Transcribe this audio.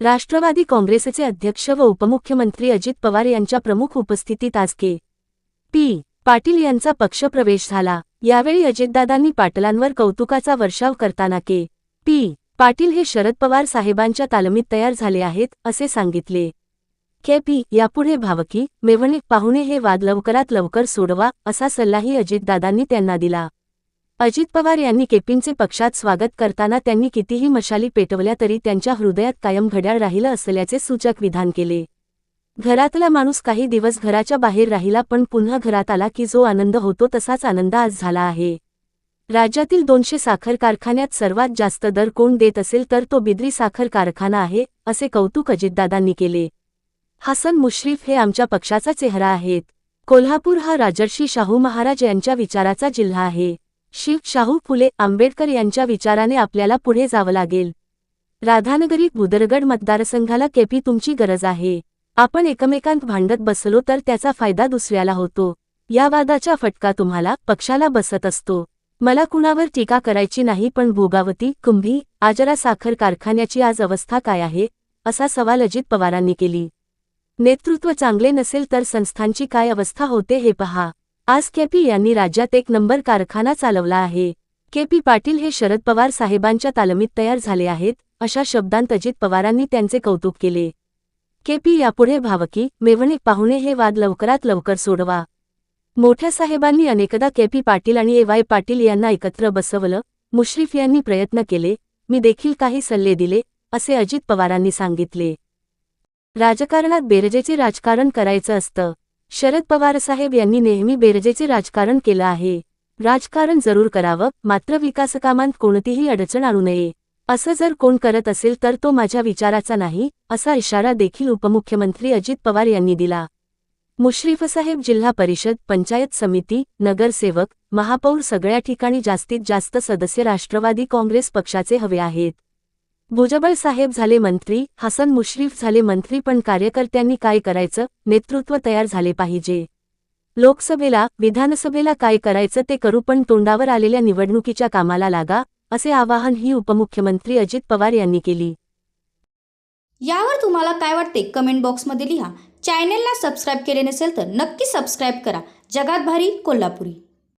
राष्ट्रवादी काँग्रेसचे अध्यक्ष व उपमुख्यमंत्री अजित पवार यांच्या प्रमुख उपस्थितीत आज के. पी. पाटील यांचा पक्षप्रवेश झाला. यावेळी अजितदादांनी पाटलांवर कौतुकाचा वर्षाव करताना के. पी. पाटील हे शरद पवार साहेबांच्या तालमीत तयार झाले आहेत असे सांगितले. के. पी. यापुढे भावकी मेवणीक पाहुणे हे वाद लवकरात लवकर सोडवा असा सल्लाही अजितदादांनी त्यांना दिला. अजित पवार यांनी केपींचे पक्षात स्वागत करताना त्यांनी कितीही मशाली पेटवल्या तरी त्यांच्या हृदयात कायम घड्याळ राहिलं असल्याचे सूचक विधान केले. घरातला माणूस काही दिवस घराच्या बाहेर राहिला पण पुन्हा घरात आला की जो आनंद होतो तसाच आनंद आज झाला आहे. राज्यातील दोनशे साखर कारखान्यात सर्वात जास्त दर कोण देत असेल तर तो बिद्री साखर कारखाना आहे असे कौतुक अजितदादांनी केले. हसन मुश्रीफ हे आमच्या पक्षाचा चेहरा आहेत. कोल्हापूर हा राजर्षी शाहू महाराज यांच्या विचाराचा जिल्हा आहे. शिव शाहू फुले आंबेडकर यांच्या विचाराने आपल्याला पुढे जावं लागेल. राधानगरी बुदरगड मतदारसंघाला केपी तुमची गरज आहे. आपण एकमेकांत भांडत बसलो तर त्याचा फायदा दुसऱ्याला होतो. या वादाचा फटका तुम्हाला पक्षाला बसत असतो. मला कुणावर टीका करायची नाही पण भोगावती कुंभी आजरा साखर कारखान्याची आज अवस्था काय आहे? असा सवाल अजित पवारांनी केली. नेतृत्व चांगले नसेल तर संस्थांची काय अवस्था होते हे पहा. आज केपी यांनी राज्यात एक नंबर कारखाना चालवला आहे. केपी पाटील हे शरद पवार साहेबांच्या तालमीत तयार झाले आहेत अशा शब्दांत अजित पवारांनी त्यांचे कौतुक केले. केपी यापुढे भावकी मेवणे पाहुणे हे वाद लवकरात लवकर सोडवा. मोठ्या साहेबांनी अनेकदा केपी पाटील आणि ए वाय पाटील यांना एकत्र बसवलं मुश्रीफ यांनी प्रयत्न केले मी देखील काही सल्ले दिले असे अजित पवारांनी सांगितले. राजकारणात बेरजेचे राजकारण करायचं असतं. शरद पवारसाहेब यांनी नेहमी बेरजेचे राजकारण केलं आहे. राजकारण जरूर करावं मात्र विकासकामांत कोणतीही अडचण आणू नये. असं जर कोण करत असेल तर तो माझ्या विचाराचा नाही असा इशारा देखील उपमुख्यमंत्री अजित पवार यांनी दिला. मुश्रीफसाहेब जिल्हा परिषद पंचायत समिती नगरसेवक महापौर सगळ्या ठिकाणी जास्तीत जास्त सदस्य राष्ट्रवादी काँग्रेस पक्षाचे हवे आहेत. भुजबळ साहेब झाले मंत्री हसन मुश्रीफ झाले मंत्री पण कार्यकर्त्यांनी काय करायचं नेतृत्व तयार झाले पाहिजे. लोकसभेला विधानसभेला काय करायचं ते करू पण तोंडावर आलेल्या निवडणुकीच्या कामाला लागा असे आवाहन ही उपमुख्यमंत्री अजित पवार यांनी केली. यावर तुम्हाला काय वाटते कमेंट बॉक्समध्ये लिहा. चॅनेलला सबस्क्राईब केले नसेल तर नक्की सबस्क्राईब करा. जगात भारी कोल्हापुरी.